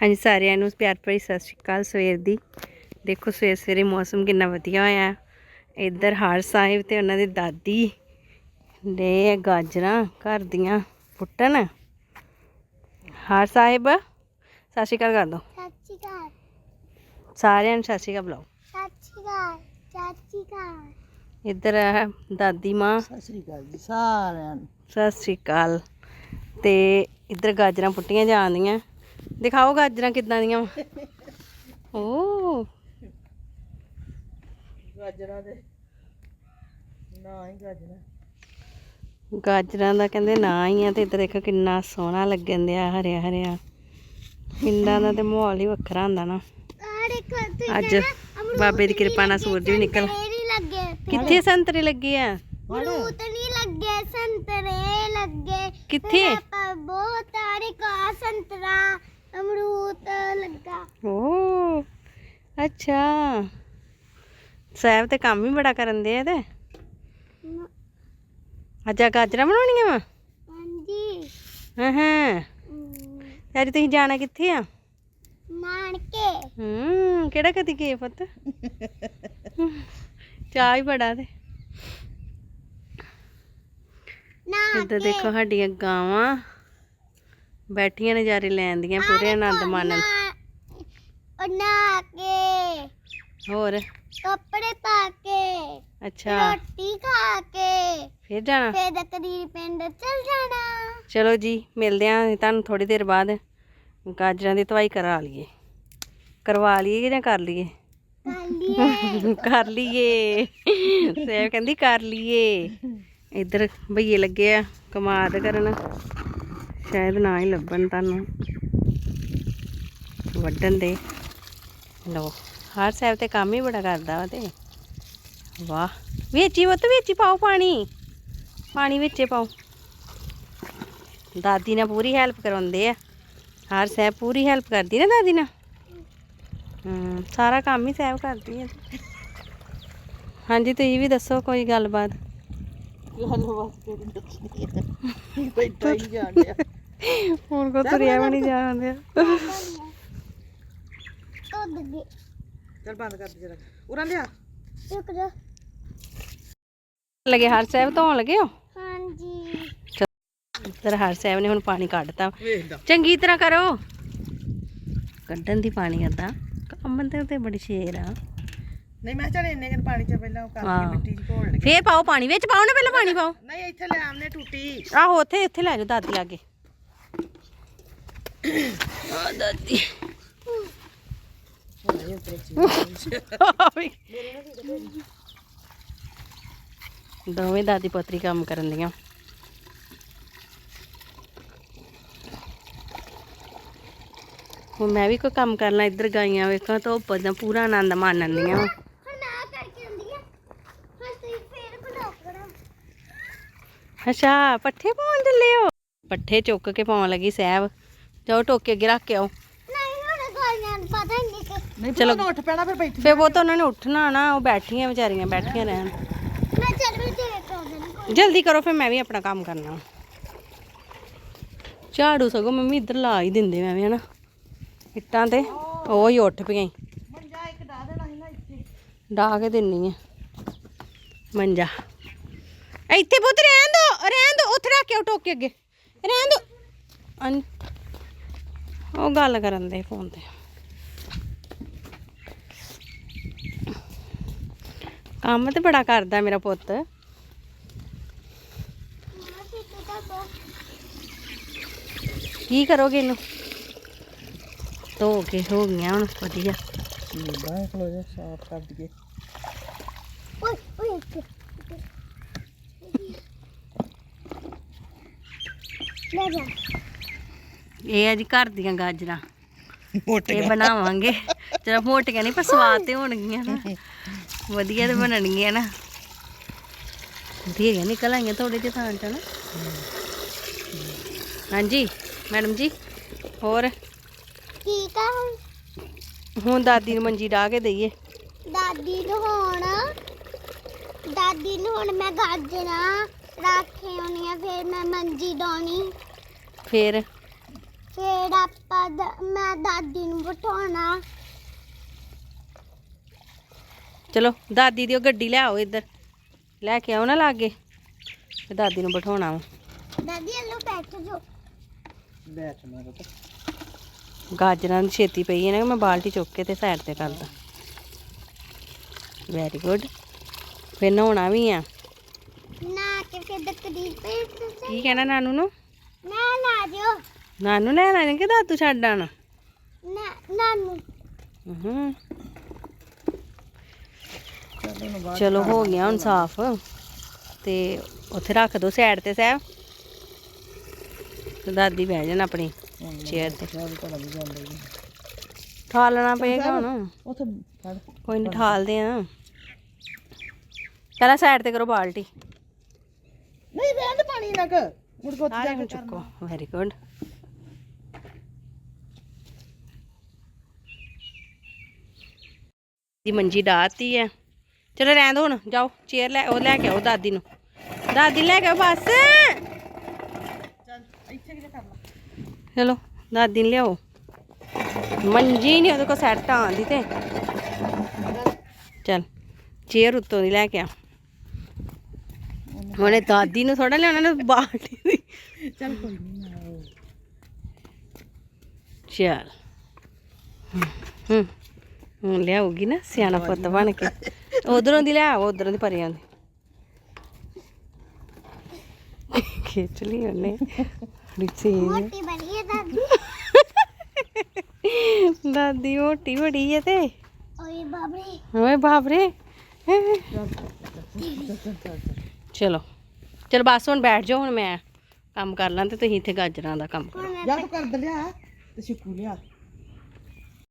ਹਾਂਜੀ ਸਾਰਿਆਂ ਨੂੰ ਪਿਆਰ ਭਰੀ ਸਤਿ ਸ਼੍ਰੀ ਅਕਾਲ ਸਵੇਰ ਦੀ। ਦੇਖੋ ਸਵੇਰ ਸਵੇਰੇ ਮੌਸਮ ਕਿੰਨਾ ਵਧੀਆ ਹੋਇਆ। ਇੱਧਰ ਹਾਰ ਸਾਹਿਬ ਤੇ ਉਹਨਾਂ ਦੀ ਦਾਦੀ ਦੇ ਗਾਜਰਾਂ ਘਰ ਦੀਆਂ ਪੁੱਟਣ। ਹਾਰ ਸਾਹਿਬ ਸਤਿ ਸ਼੍ਰੀ ਅਕਾਲ ਕਰ ਦੋ। ਸਤਿ ਸ਼੍ਰੀ ਅਕਾਲ। ਸਾਰਿਆਂ ਨੂੰ ਸਤਿ ਸ਼੍ਰੀ ਅਕਾਲ ਬੁਲਾਓ। ਸਤਿ ਸ਼੍ਰੀ ਅਕਾਲ ਸਤਿ ਸ਼੍ਰੀ ਅਕਾਲ। ਇੱਧਰ ਦਾਦੀ ਮਾਂ। ਸਤਿ ਸ੍ਰੀ ਅਕਾਲ ਜੀ ਸਾਰਿਆਂ ਨੂੰ। ਸਤਿ ਸ਼੍ਰੀ ਅਕਾਲ। ਤੇ ਇੱਧਰ ਗਾਜਰਾਂ ਪੁੱਟੀਆਂ ਜਾਂਦੀਆਂ। ਦਿਖਾਓ ਗਾਜਰਾਂ ਕਿੱਦਾਂ ਦੀਆਂ। ਓ। ਗਾਜਰਾਂ ਦੇ। ਨਾ ਹੀ ਗਾਜਰਾਂ। ਗਾਜਰਾਂ ਦਾ ਕਹਿੰਦੇ ਨਾਂ ਹੀ ਆ ਤੇ ਇੱਧਰ ਦੇਖੋ ਕਿੰਨਾ ਸੋਹਣਾ ਲੱਗਣ ਦਿਆ ਹਰਿਆ ਹਰਿਆ। ਪਿੰਡਾਂ ਦਾ ਤੇ ਮਾਹੌਲ ਹੀ ਵੱਖਰਾ ਹੁੰਦਾ ਨਾ। ਆ ਦੇਖੋ ਤੁਸੀਂ ਅੱਜ ਬਾਬੇ ਦੀ ਕਿਰਪਾ ਨਾਲ ਸੂਰਜ ਵੀ ਨਿਕਲ ਕਿੱਥੇ ਸੰਤਰੇ ਲੱਗੇ ਆ? ਫਰੂਟ ਨਹੀਂ ਲੱਗੇ ਸੰਤਰੇ ਲੱਗੇ। ਕਿੱਥੇ? ਬਹੁਤ ਸਾਰੇ ਕਾ ਸੰਤਰਾ ਅਮਰੂਦ ਲੱਗਾ। ਓ ਅੱਛਾ। ਸਾਹਿਬ ਤੇ ਕੰਮ ਹੀ ਬੜਾ ਕਰਨ ਦੇ ਆ ਤੇ? ਅੱਜ ਗਾਜਰਾਂ ਬਣਾਉਣੀਆਂ ਵਾ? ਹਾਂਜੀ। ਹਾਂ ਹਾਂ। ਅੱਜ ਤੁਸੀਂ ਜਾਣਾ ਕਿੱਥੇ ਆ? ਨਾਨਕੇ ਹੂੰ ਕਿਹੜਾ ਕਦੀ ਗਏ ਪੁੱਤ? ਚਾਹ ਹੀ ਬੜਾ ਤੇ। ਇੱਧਰ ਦੇਖੋ ਸਾਡੀਆਂ ਗਾਵਾਂ। ਬੈਠੀਆਂ ਨਜ਼ਾਰੇ ਲੈਂਦੀਆਂ ਪੂਰੇ ਆਨੰਦ ਮਾਣਨ। ਉਹ ਨਾ ਕੇ। ਹੋਰ? ਕੱਪੜੇ ਪਾ ਕੇ ਅੱਛਾ। ਰੋਟੀ ਖਾ ਕੇ ਫਿਰ ਜਾਣਾ? ਫੇਰ ਕਦੀ ਪਿੰਡ ਚਲ ਜਾਣਾ। ਚਲੋ ਜੀ ਮਿਲਦੇ ਆਂ ਤੁਹਾਨੂੰ ਥੋੜੀ ਦੇਰ ਬਾਅਦ। ਗਾਜਰਾਂ ਦੀ ਧਵਾਈ ਕਰਾ ਲਈਏ। ਕਰਵਾ ਲਈਏ ਜਾਂ ਕਰ ਲਈਏ? ਕਰ ਲਈਏ। ਸੇਵ ਕਹਿੰਦੀ ਕਰ ਲਈਏ। ਇੱਧਰ ਭਈਏ ਲੱਗੇ ਆ ਕਮਾਦ ਕਰਨ। ਸ਼ਾਇਦ ਨਾ ਹੀ ਲੱਭਣ ਤੁਹਾਨੂੰ। ਵੱਢਣ ਦੇ। ਲਓ, ਹਰ ਸਾਹਿਬ ਤੇ ਕੰਮ ਹੀ ਬੜਾ ਕਰਦਾ ਵਾ ਤੇ। ਵਾਹ। ਵੇਚੀ ਹੀ ਉਹ ਪਾਓ ਪਾਣੀ। ਪਾਣੀ ਵਿੱਚੇ ਪਾਓ। ਦਾਦੀ ਨਾਲ ਪੂਰੀ ਹੈਲਪ ਕਰਾਉਂਦੇ ਆ। ਹਰ ਸਾਹਿਬ ਪੂਰੀ ਹੈਲਪ ਕਰਦੀ ਨਾ ਦਾਦੀ ਨਾਲ? ਹੂੰ ਸਾਰਾ ਕੰਮ ਹੀ ਸਾਹਿਬ ਕਰਦੀ ਹੈ ਹਾਂਜੀ, ਤੁਸੀਂ ਵੀ ਦੱਸੋ ਕੋਈ ਗੱਲਬਾਤ? ਗੱਲ ਬਸ ਦੱਸਣੀ ਹੈ ਬੈਠਾ ਹੀ ਜਾਣ ਡਿਆ। ਹੁਣ ਕੋ ਤੁਰਿਆ ਵੀ ਨਹੀਂ ਜਾਂਦੇ ਤੁੱਦ ਦੇ। ਚੱਲ ਬੰਦ ਕਰ ਦੇ ਜਰਾ। ਉਰਾਂ ਲਿਆ। ਰੁਕ ਜਾ। ਲਗੇ ਹਰ ਸਾਹਿਬ ਧੋਣ ਲੱਗੇ ਹੋ? ਹਾਂਜੀ। ਇੱਧਰ ਹਰ ਸਾਹਿਬ ਨੇ ਹੁਣ ਪਾਣੀ ਕੱਢਤਾ। ਚੰਗੀ ਤਰ੍ਹਾਂ ਕਰੋ। ਕੱਢਣ ਦੀ ਪਾਣੀ ਅੱਧਾ ਕੰਮ ਤੇ ਤੇ ਬੜੀ ਸ਼ੇਰ ਆ। ਨਹੀਂ ਮੈਂ ਚੱਲ ਇੰਨੇ ਕੁ ਪਾਣੀ ਚ ਪਹਿਲਾਂ ਉਹ ਕਰਕੇ। ਮਿੱਟੀ ਚ ਘੋਲ ਲਗੇ ਫੇਰ ਪਾਓ ਪਾਣੀ। ਵਿੱਚ ਪਾਓ ਨਾ ਪਹਿਲਾਂ ਪਾਣੀ ਪਾਓ। ਨਹੀਂ ਇੱਥੇ ਲੈ ਆਮਨੇ ਟੂਟੀ। ਆਹੋ ਉੱਥੇ ਉੱਥੇ ਲੈ ਜਾਓ ਦਾਦੀ ਲਾਗੇ ਆ ਦਾਦੀ। ਉੱਪਰ ਦੋਵੇਂ ਦਾਦੀ ਪੋਤਰੀ ਕੰਮ ਕਰਨ ਦੀਆਂ। ਹੁਣ ਮੈਂ ਵੀ ਕੋਈ ਕੰਮ ਕਰਨਾ ਇੱਧਰ ਗਾਈਆਂ ਵੇਖਾਂ ਤਾਂ ਉਹ ਦਾ ਪੂਰਾ ਆਨੰਦ ਮਾਣਨ ਦੀਆਂ। ਅੱਛਾ ਪੱਠੇ ਪਾਉਣ ਚੱਲੇ ਹੋ? ਪੱਠੇ ਚੁੱਕ ਕੇ ਪਾਉਣ ਲੱਗੀ ਸਾਹਿਬ ਜਾਓ ਟੋਕੇ ਅੱਗੇ ਰੱਖ ਕੇ ਆਓ। ਨਹੀਂ ਹੁਣ ਗਾਈਆਂ ਨੂੰ ਪਤਾ ਹੀ ਨਹੀਂ ਕਿ ਨਹੀਂ ਚਲੋ। ਚਲੋ ਉੱਠ ਪੈਣਾ ਫਿਰ ਬੈਠੀ ਫੇ ਉਹ ਤਾਂ ਉਹਨਾਂ ਨੇ ਉੱਠਣਾ ਨਾ ਉਹ ਬੈਠੀਆਂ ਵਿਚਾਰੀਆਂ ਬੈਠੀਆਂ ਰਹਿਣ। ਮੈਂ ਚੱਲ ਵੀ ਤੇਰੇ ਪ੍ਰੋਬਲਮ ਕੋਈ ਜਲਦੀ ਕਰੋ ਫਿਰ ਮੈਂ ਵੀ ਆਪਣਾ ਕੰਮ ਕਰਨਾ। ਝਾੜੂ ਸਗੋਂ ਮੰਮੀ ਇੱਧਰ ਲਾ ਹੀ ਦਿੰਦੇ ਮੈਂ ਵੀ ਹਨਾ। ਇੱਟਾਂ ਤੇ ਉਹ ਹੀ ਉੱਠ ਪਈਆਂ ਈ। ਮੰਜਾ ਇੱਕ ਡਾ ਦੇਣਾ ਸੀ ਨਾ ਇੱਥੇ। ਡਾ ਕੇ ਦਿੰਨੀ ਆ। ਮੰਜਾ। ਇੱਥੇ ਪੁੱਤ ਰਹਿਣ ਦੋ ਰਹਿਣ ਦੋ ਉੱਥੇ ਰੱਖ ਕੇ ਆਓ ਟੋਕੇ ਅੱਗੇ। ਰਹਿਣ ਦੋ। ਅਨ- ਉਹ ਗੱਲ ਕਰਨ ਦੇ ਫੋਨ ਤੇ। ਕੰਮ ਤੇ ਬੜਾ ਕਰਦਾ ਮੇਰਾ ਪੁੱਤ। ਕੀ ਕਰੋਗੇ ਇਹਨੂੰ? ਧੋ ਕੇ ਹੋ ਗਈਆਂ ਹੁਣ, ਵਧੀਆ। ਬਾਹਰ ਖਲੋ ਜਾ ਸਾਫ਼ ਕਰ ਦਈਏ ਓਏ ਓਏ। ਲੈ ਜਾ। ਇਹ ਆ ਜੀ ਘਰ ਦੀਆਂ ਗਾਜਰਾਂ। ਮੋਟੇ ਇਹ ਬਣਾਵਾਂਗੇ। ਚਲੋ ਮੋਟੀਆਂ ਨਹੀਂ ਪਰ ਸਵਾਦ ਤੇ ਹੋਣਗੀਆਂ ਨਾ। ਵਧੀਆ ਤੇ ਬਣਨਗੀਆਂ ਨਾ। ਧੀਰੀਆਂ ਨਿਕਲ ਆਈਆਂ ਥੋੜੇ ਜਿਹੇ ਥਾਂ ਚ ਨਾ। ਹਾਂਜੀ ਮੈਡਮ ਜੀ ਹੋਰ? ਠੀਕ ਆ ਹੁਣ? ਹੁਣ ਦਾਦੀ ਨੂੰ ਮੰਜੀ ਢਾ ਕੇ ਦਈਏ। ਦਾਦੀ ਨੂੰ ਹੁਣ? ਦਾਦੀ ਨੂੰ ਹੁਣ ਮੈਂ ਗਾਜਰਾਂ ਰੱਖੇ ਹੋਣੀਆਂ ਫਿਰ ਮੈਂ ਮੰਜੀ ਡਾਉਣੀ। ਫੇਰ? ਫਿਰ ਆਪਾਂ ਮੈਂ ਦਾਦੀ ਨੂੰ ਬਿਠਾਉਣਾ। ਚਲੋ ਦਾਦੀ ਦੀ ਉਹ ਗੱਡੀ ਲੈ ਆਓ ਇੱਧਰ। ਲੈ ਕੇ ਆਓ ਨਾ ਲਾਗੇ। ਤੇ ਦਾਦੀ ਨੂੰ ਬਿਠਾਉਣਾ ਵਾ। ਦਾਦੀ ਹਲੋ ਬੈਠ ਜੋ ਬੈਠ ਮਾਰੋ ਤਾਂ ਗਾਜਰਾਂ ਦੀ ਛੇਤੀ ਪਈ ਹੈ ਨਾ ਮੈਂ ਬਾਲਟੀ ਚੁੱਕ ਕੇ ਤੇ ਸਾਈਡ ਤੇ ਕਰਦਾ। ਵੈਰੀ ਗੁੱਡ ਫਿਰ ਨਹਾਉਣਾ ਵੀ ਆ। ਨਾ ਕੇ ਫਿਰ ਦਕਦੀ ਪਈ ਤੁਸੀਂ ਕੀ ਕਹਿਣਾ ਨਾਨੂ ਨੂੰ? ਨਾ ਨਾ ਜੋ ਨਾਨੂ ਲੈ ਆਣਾ ਕਿ ਦਾਦੂ ਛੱਡ ਆਣਾ ਨਾ ਨਾਨੂ। ਹੂੰ। ਚਲੋ ਹੋ ਗਿਆ ਹੁਣ ਸਾਫ਼। ਤੇ ਉੱਥੇ ਰੱਖ ਦੋ ਸਾਈਡ ਤੇ ਸਹਿਬ ਤੇ ਦਾਦੀ ਬਹਿ ਜਾਣ ਆਪਣੀ ਚੇਅਰ ਤੇ। ਠਾਲਣਾ ਪਏਗਾ ਹੁਣ ਉਥੇ ਕੋਈ ਨਹੀਂ ਠਾਲਦੇ ਆ। ਪਹਿਲਾਂ ਸਾਈਡ ਤੇ ਕਰੋ ਬਾਲਟੀ। ਨਹੀਂ ਰਹਿਣ ਦੇ ਪਾਣੀ ਨਾ ਕਰ ਮੁੜ ਕੋ ਚੁੱਕੋ। ਵੈਰੀ ਗੁੱਡ ਦੀ ਮੰਜੀ ਡਾਤੀ ਹੈ ਚਲੋ ਰਹਿਣ ਦੋ ਹੁਣ ਜਾਓ ਚੇਅਰ ਲੈ ਉਹ ਲੈ ਕੇ ਆਓ ਦਾਦੀ ਨੂੰ। ਦਾਦੀ ਲੈ ਕੇ ਆਓ ਬਸ। ਚੱਲ ਇੱਥੇ ਕਿਤੇ ਕਰ ਲਾ ਚਲੋ ਦਾਦੀ ਨੂੰ ਲਿਆਓ। ਮੰਜੀ ਨਹੀਂ ਉਹਦੇ ਕੋਲ ਸੈੱਟ ਆਂਦੀ ਤੇ। ਚਲ ਚੇਅਰ ਉੱਤੋਂ ਦੀ ਲੈ ਕੇ ਆ। ਉਹਨੇ ਦਾਦੀ ਨੂੰ ਥੋੜਾ ਲਿਆਉਣਾ ਨਾ ਬਾਲਟੀ ਦੀ। ਚੱਲ ਕੋਈ ਨਹੀਂ ਚੱਲ। ਹੂੰ। ਹੁਣ ਲਿਆਉਗੀ ਨਾ ਸਿਆਣਾ ਪੁੱਤ ਬਣ ਕੇ। ਉਧਰੋਂ ਦੀ ਲਿਆਓ ਉਧਰੋਂ ਦੀ ਪਰੇ ਆਉਂਦੀ। ਖਿੱਚ ਲਈ ਉਹਨੇ। ਰਿਚੀ ਮੋਟੀ ਬਣੀ ਹੈ ਦਾਦੀ। ਦਾਦੀ ਮੋਟੀ ਬੜੀ ਹੈ ਤੇ। ਓਏ ਬਾਬਰੇ। ਓਏ ਬਾਬਰੇ। ਚਲੋ। ਚਲੋ ਬਸ ਹੁਣ ਬੈਠ ਜਾਓ ਹੁਣ ਮੈਂ ਕੰਮ ਕਰ ਲਾਂ ਤੇ ਤੁਸੀਂ ਇੱਥੇ ਗਾਜਰਾਂ ਦਾ ਕੰਮ ਕਰੋ। ਜਾ ਤੂੰ ਕਰ ਦਲਿਆ ਤੇ ਸ਼ਿਕੂ ਲਿਆ।